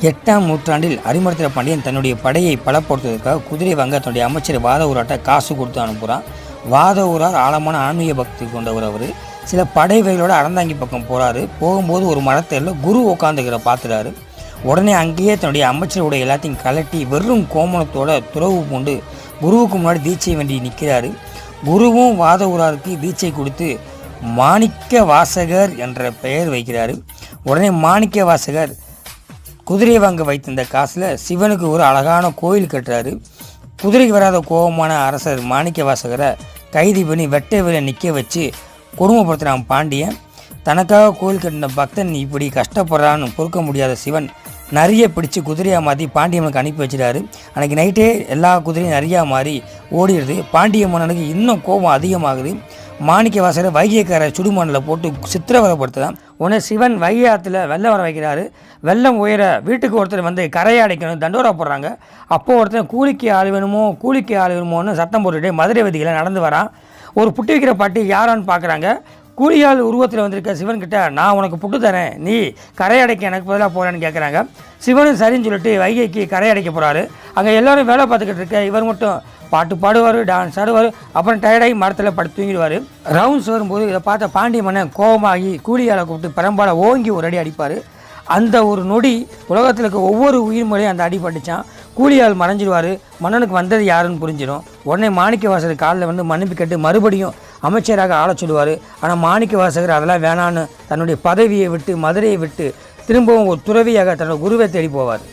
எட்டாம் நூற்றாண்டில் அரிமர்த்திர பாண்டியன் தன்னுடைய படையை பலப்படுத்துவதற்காக குதிரை வாங்க தன்னுடைய அமைச்சர் வாத ஊராட்ட காசு கொடுத்து அனுப்புகிறான். வாத ஊரார் ஆழமான ஆன்மீக பக்தி கொண்டவர் அவர். சில படை வகைகளோட அறந்தாங்கி பக்கம் போகிறாரு போகும்போது ஒரு மரத்தில் குரு உட்காந்துக்கிற பார்த்துறாரு உடனே அங்கேயே தன்னுடைய அமைச்சரோட எல்லாத்தையும் கலட்டி வெறும் கோமணத்தோட துறவு பூண்டு குருவுக்கு முன்னாடி தீட்சை வேண்டி நிற்கிறாரு குருவும் வாத ஊராருக்கு தீட்சை கொடுத்து மாணிக்க வாசகர் என்ற பெயர் வைக்கிறாரு. உடனே மாணிக்க வாசகர் குதிரையை வாங்க வைத்திருந்த காசில் சிவனுக்கு ஒரு அழகான கோயில் கட்டுறாரு. குதிரைக்கு வராத கோபமான அரசர் மாணிக்க வாசகரை கைது பண்ணி வெட்ட வெளியே நிற்க வச்சு கொடுமைப்படுத்துகிறான் பாண்டியன். தனக்காக கோயில் கட்டின பக்தன் இப்படி கஷ்டப்படுறான்னு பொறுக்க முடியாத சிவன் நிறைய பிடிச்சு குதிரையாக மாற்றி பாண்டியம்மனுக்கு அனுப்பி வச்சிட்டாரு அன்றைக்கி நைட்டே எல்லா குதிரையும் நிறையா மாறி ஓடிடுது. பாண்டிய மன்னனுக்கு இன்னும் கோபம் அதிகமாகுது. மாணிக்க வாசகரை வைகைக்கார சுடுமண்ணில் போட்டு சித்திரவதைப்படுத்துதான் உடனே சிவன் வைகை ஆற்றுல வெள்ளம் வர வைக்கிறாரு. வெள்ளம் உயர வீட்டுக்கு ஒருத்தர் வந்து கரையை அடைக்கணும் தண்டோரா போடுறாங்க. அப்போ ஒருத்தன் கூலிக்கு ஆள் வேணுமோ கூலிக்கு ஆள் வேணுமோன்னு சத்தம் போட்டுட்டு மதுரை வதிகளை நடந்து வரான். ஒரு புட்டி வைக்கிற பாட்டி யாரான்னு பார்க்குறாங்க கூலியால் உருவத்தில் வந்திருக்க சிவன்கிட்ட நான் உனக்கு புட்டு தரேன். நீ கரை அடைக்க எனக்கு பதிலாக போகிறேன்னு கேட்குறாங்க சிவனும் சரின்னு சொல்லிட்டு வைகைக்கு கரை அடைக்க போகிறாரு அங்கே எல்லோரும் வேலை பார்த்துக்கிட்டு இருக்க இவர் மட்டும் பாட்டு பாடுவார் டான்ஸ் ஆடுவார் அப்புறம் டயர்டாகி மரத்தில் படுத்து தூங்கிடுவார். ரவுண்ட்ஸ் வரும்போது இதை பார்த்த பாண்டிய மன்னன் கோபமாகி கூலியாளை கூப்பிட்டு பெரம்பாலை ஓங்கி ஒரு அடி அடிப்பார். அந்த ஒரு நொடி உலகத்தில் இருக்க ஒவ்வொரு உயிர் முறையும் அந்த அடி பட்டுச்சான். கூலியால் மறைஞ்சிடுவார். மன்னனுக்கு வந்தது யாருன்னு புரிஞ்சிடும். உடனே மாணிக்க வாசல் காலில் வந்து மன்னிப்பு கேட்டு மறுபடியும் அமைச்சராக ஆள சொல்லுவார். ஆனால் மாணிக்க வாசகர் அதெல்லாம் வேணான்னு தன்னுடைய பதவியை விட்டு மதுரையை விட்டு திரும்பவும் ஒரு துறவியாக தன்னோட குருவை தேடி போவார்.